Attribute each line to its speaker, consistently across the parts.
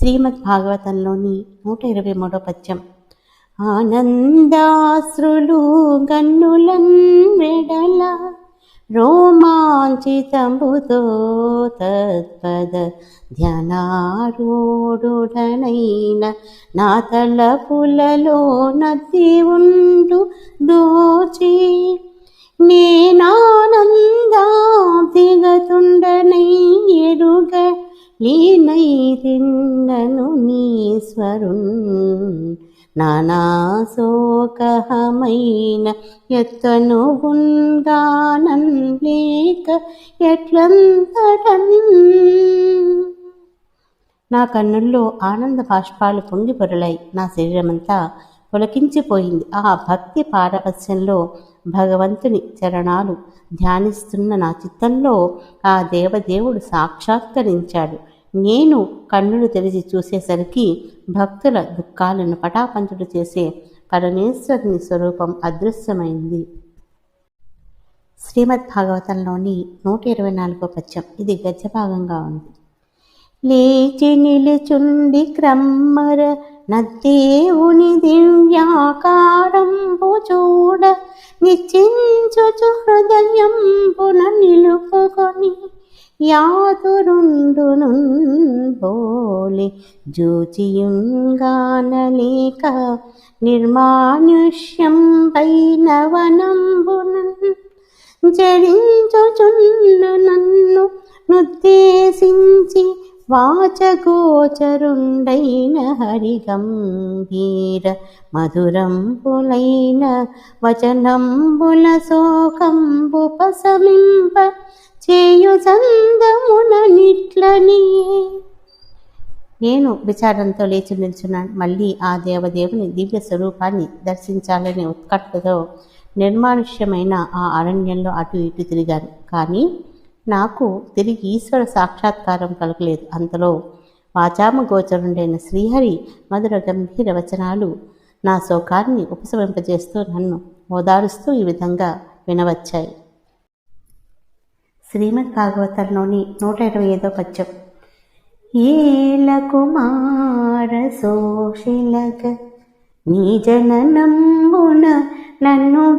Speaker 1: శ్రీమద్ భాగవతంలోని నూట ఇరవై మూడో పద్యం. ఆనందాశ్రులు గన్నులం వెడల రోమాంచితంబుతో తత్పద ధ్యానారూఢుడనైన నా తలపులలో నది ఉండు దోచి నేనానందా దిగతుండనై ఎరు లీనైతిండను నీశ్వరున్ నానాశోకమైన ఎత్తను ఉంగానన్ లేక ఎట్లంతటన్. నా కన్నుల్లో ఆనంద బాష్పాలు పొంగి పొరలాయి నా శరీరమంతా పులకించిపోయింది. ఆ భక్తి పారవస్యంలో భగవంతుని చరణాలు ధ్యానిస్తున్న నా చిత్తంలో ఆ దేవదేవుడు సాక్షాత్కరించాడు. నేను కన్నులు తెరిచి చూసేసరికి భక్తుల దుఃఖాలను పటాపంచుడు చేసే పరమేశ్వరుని స్వరూపం అదృశ్యమైంది. శ్రీమద్ భాగవతంలోని నూట ఇరవై నాలుగో పద్యం ఇది గద్యభాగంగా ఉంది. లేచి నిలుచుండి క్రమ్మర నద్దేవుని దివ్యాకారంబు చూడ నిశ్చించుచు హృదయంబున నిలుపుకొని యాతురుండును బోలి జూచియుంగానలేక నిర్మానుష్యం పైన వనంబునన్ జరించుచున్న నన్ను నుద్దేశించి వాచగోచరుండైన హరిగంభీర మధురంబులైన వచనంబుల శోకంబు పసమింప చేయు చందమున నేను విచారంతో లేచి నిల్చున్నాను. మళ్ళీ ఆ దేవదేవుని దివ్య స్వరూపాన్ని దర్శించాలనే ఉత్కట్టుతో నిర్మానుష్యమైన ఆ అరణ్యంలో అటు ఇటు తిరిగాను. కానీ నాకు తిరిగి ఈశ్వర సాక్షాత్కారం కలగలేదు. అంతలో వాచామ గోచరుండైన శ్రీహరి మధుర గంభీర వచనాలు నా శోకాన్ని ఉపశమింపజేస్తూ నన్ను ఓదారుస్తూ ఈ విధంగా వినవచ్చాయి. శ్రీమద్ భాగవతంలోని నూట ఇరవై ఐదో పద్యం. ఏల కుమార సోషిలగ నీ జననంబున నన్ను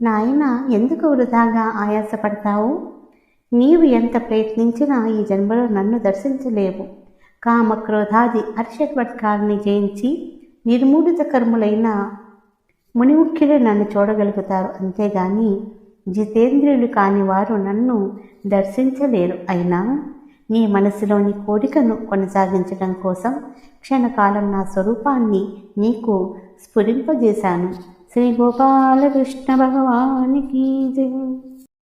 Speaker 1: నాయన ఎందుకు వృధాగా ఆయాసపడతావు? నీవు ఎంత ప్రయత్నించినా ఈ జన్మలో నన్ను దర్శించలేవు. కామక్రోధాది అర్షట్వట్కాలని జయించి నిర్మూలిత కర్ములైన మునిముఖ్యులు నన్ను చూడగలుగుతారు. అంతేగాని జితేంద్రియులు కాని వారు నన్ను దర్శించలేరు. అయినా నీ మనసులోని కోరికను కొనసాగించడం కోసం క్షణకాలం నా స్వరూపాన్ని నీకు స్ఫురింపజేశాను. श्रीगोपालकृष्णभगवान् की जय।